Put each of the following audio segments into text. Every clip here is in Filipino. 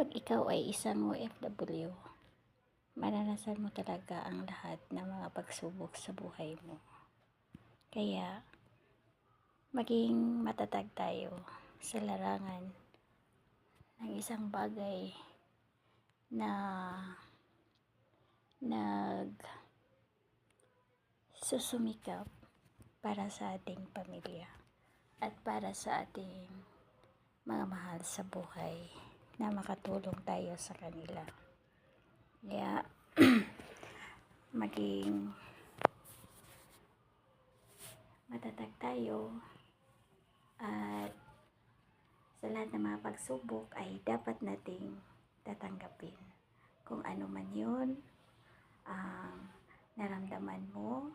Pag ikaw ay isang OFW, maranasan mo talaga ang lahat ng mga pagsubok sa buhay mo. Kaya, maging matatag tayo sa larangan ng isang bagay na nag susumikap para sa ating pamilya at para sa ating mga mahal sa buhay na makatulong tayo sa kanila. Kaya, maging matatag tayo at sa lahat ng mga pagsubok ay dapat nating tatanggapin. Kung ano man yun, ang naramdaman mo,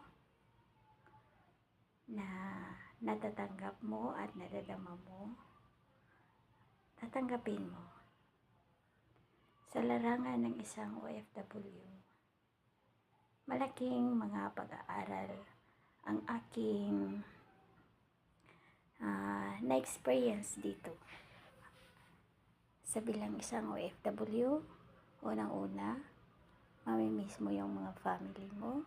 na natatanggap mo at nadadama mo, tatanggapin mo. Sa larangan ng isang OFW, malaking mga pag-aaral ang aking ah, na-experience dito. Sa bilang isang OFW, unang-una, mamimiss mo yung mga family mo,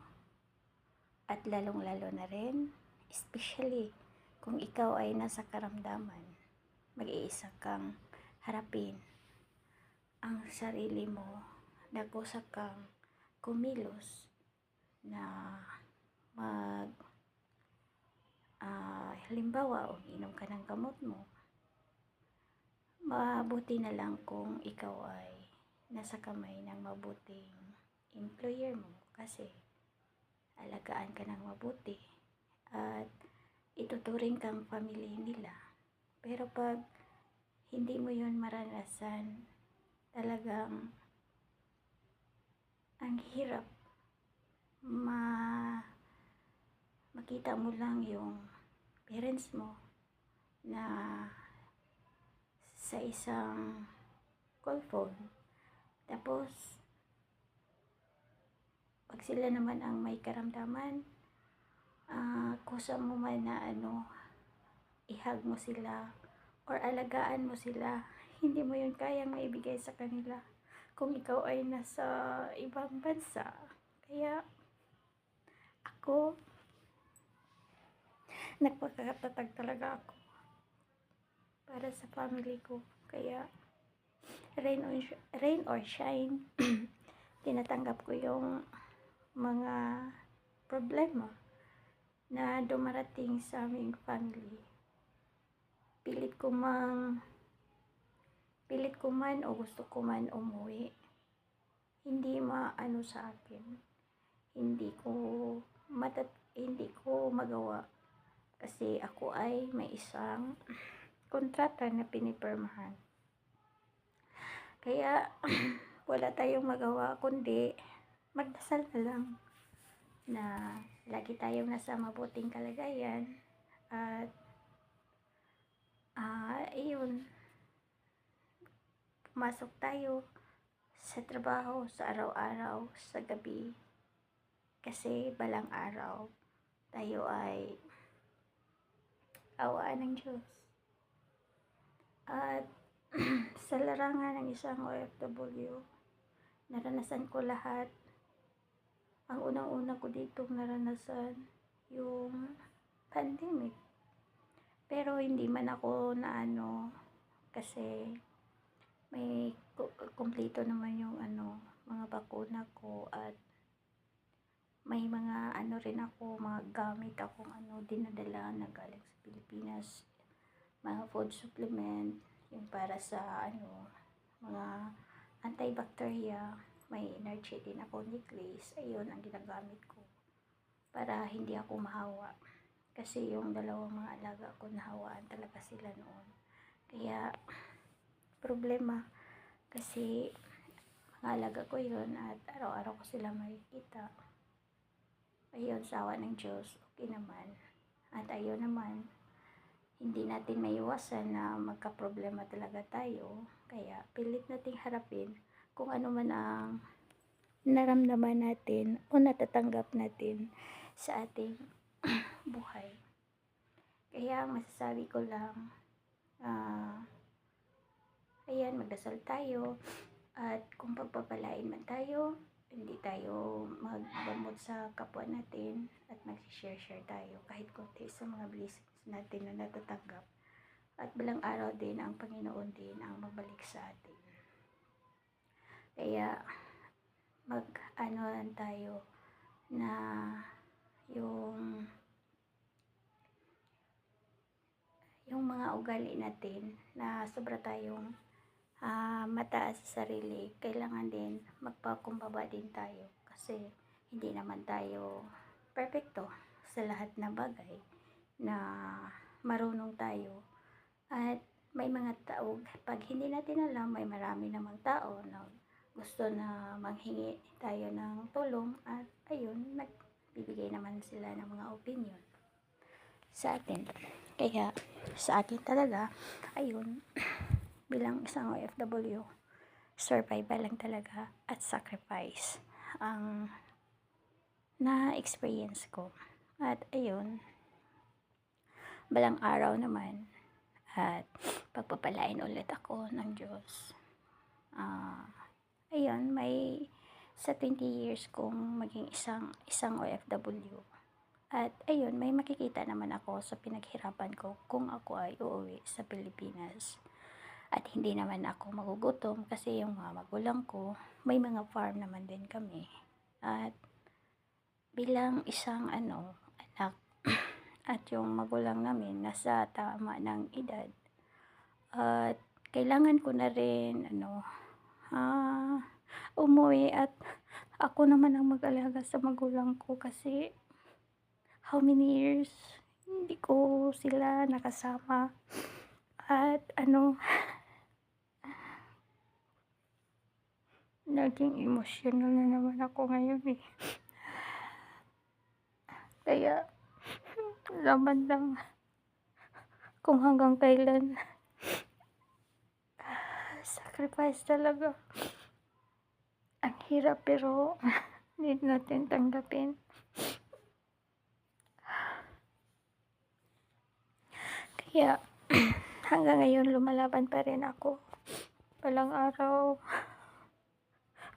at lalong-lalo na rin, especially kung ikaw ay nasa karamdaman, mag-iisa kang harapin ang sarili mo, nagpusa kang kumilos na mag ah, halimbawa, uminom ka ng gamot mo, mabuti na lang kung ikaw ay nasa kamay ng mabuting employer mo kasi alagaan ka ng mabuti at ituturing kang family nila. Pero pag hindi mo yun maranasan, talagang ang hirap ma makita mo lang yung parents mo na sa isang call phone. Tapos, pag sila naman ang may karamdaman, ah kusa mo man na ano, ihag mo sila or alagaan mo sila, hindi mo yun kayang maibigay sa kanila kung ikaw ay nasa ibang bansa. Kaya, ako, nagpagkatatag talaga ako para sa family ko. Kaya, rain or, rain or shine, tinatanggap ko yung mga problema na dumarating sa aming family. Pilit ko mang pilit ko man o gusto ko man umuwi. Hindi maano sa akin. Hindi ko matat hindi ko magawa kasi ako ay may isang kontrata na pinipirmahan. Kaya wala tayong magawa kundi magdasal na lang na lagi tayong nasa mabuting kalagayan at ah iyon pumasok tayo sa trabaho sa araw-araw sa gabi. Kasi balang araw tayo ay awaan ng Diyos. At sa larangan ng isang OFW naranasan ko lahat. Ang unang-una ko dito naranasan yung pandemic. Pero hindi man ako na ano kasi may ku- kumpleto naman yung ano mga bakuna ko at may mga ano rin ako mga gamit akong ano dinadala na galing sa Pilipinas. Mga food supplement yung para sa ano mga antibacteria may energy din ako necklace ayun ang ginagamit ko para hindi ako mahawa. Kasi yung dalawang mga alaga ko nahawaan talaga sila noon. Kaya problema. Kasi alaga ko yun at araw-araw ko sila makikita. Ayun sawa ng Diyos okay naman. At ayun naman hindi natin maiwasan na magka-problema talaga tayo. Kaya pilit nating harapin kung ano man ang naramdaman natin o natatanggap natin sa ating buhay. Kaya masasabi ko lang, ah, ayan, magdasal tayo. At kung pagpapalain man tayo, hindi tayo magbamot sa kapwa natin at mag-share-share tayo kahit konti sa mga blessings natin na natatanggap. At bilang araw din ang Panginoon din ang magbalik sa atin. Kaya mag-ano lang tayo na yung yung mga ugali natin na sobra tayong ah, mataas sa sarili, kailangan din magpakumbaba din tayo kasi hindi naman tayo perfecto sa lahat na bagay na marunong tayo. At may mga tao pag hindi natin alam may marami namang tao na gusto na manghingi tayo ng tulong at ayun nagbibigay naman sila ng mga opinion sa atin. Kaya sa akin talaga ayun bilang isang OFW, survival lang talaga at sacrifice ang na-experience ko. At ayun, balang araw naman at pagpapalain ulit ako ng Diyos. Ah, ayun, may sa 20 years kong maging isang isang OFW. At ayun, may makikita naman ako sa pinaghirapan ko kung ako ay uuwi sa Pilipinas at hindi naman ako magugutom kasi yung mga magulang ko may mga farm naman din kami. At bilang isang ano anak at yung magulang namin nasa tama ng edad at kailangan ko na rin ano ah, umuwi at ako naman ang mag-alaga sa magulang ko kasi how many years hindi ko sila nakasama. At ano naging emotional na naman ako ngayon eh. Kaya, laban lang kung hanggang kailan. Sacrifice talaga. Ang hirap pero need natin tanggapin. Kaya, hanggang ngayon lumalaban pa rin ako. Walang araw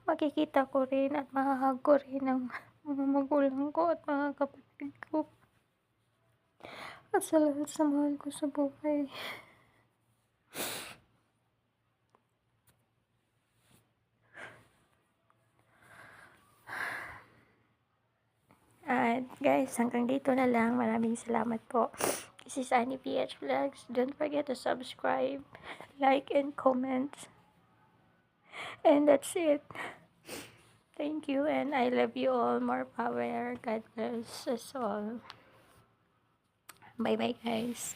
makikita ko rin at mahahag ko rin ang mga magulang ko at mga kapatid ko. At sa lahat sa mahal ko sa buhay. At guys, hanggang dito na lang. Maraming salamat po. This is Annie PH Vlogs. Don't forget to subscribe, like, and comment. And that's it. Thank you and I love you all. More power. God bless us all. Bye bye guys.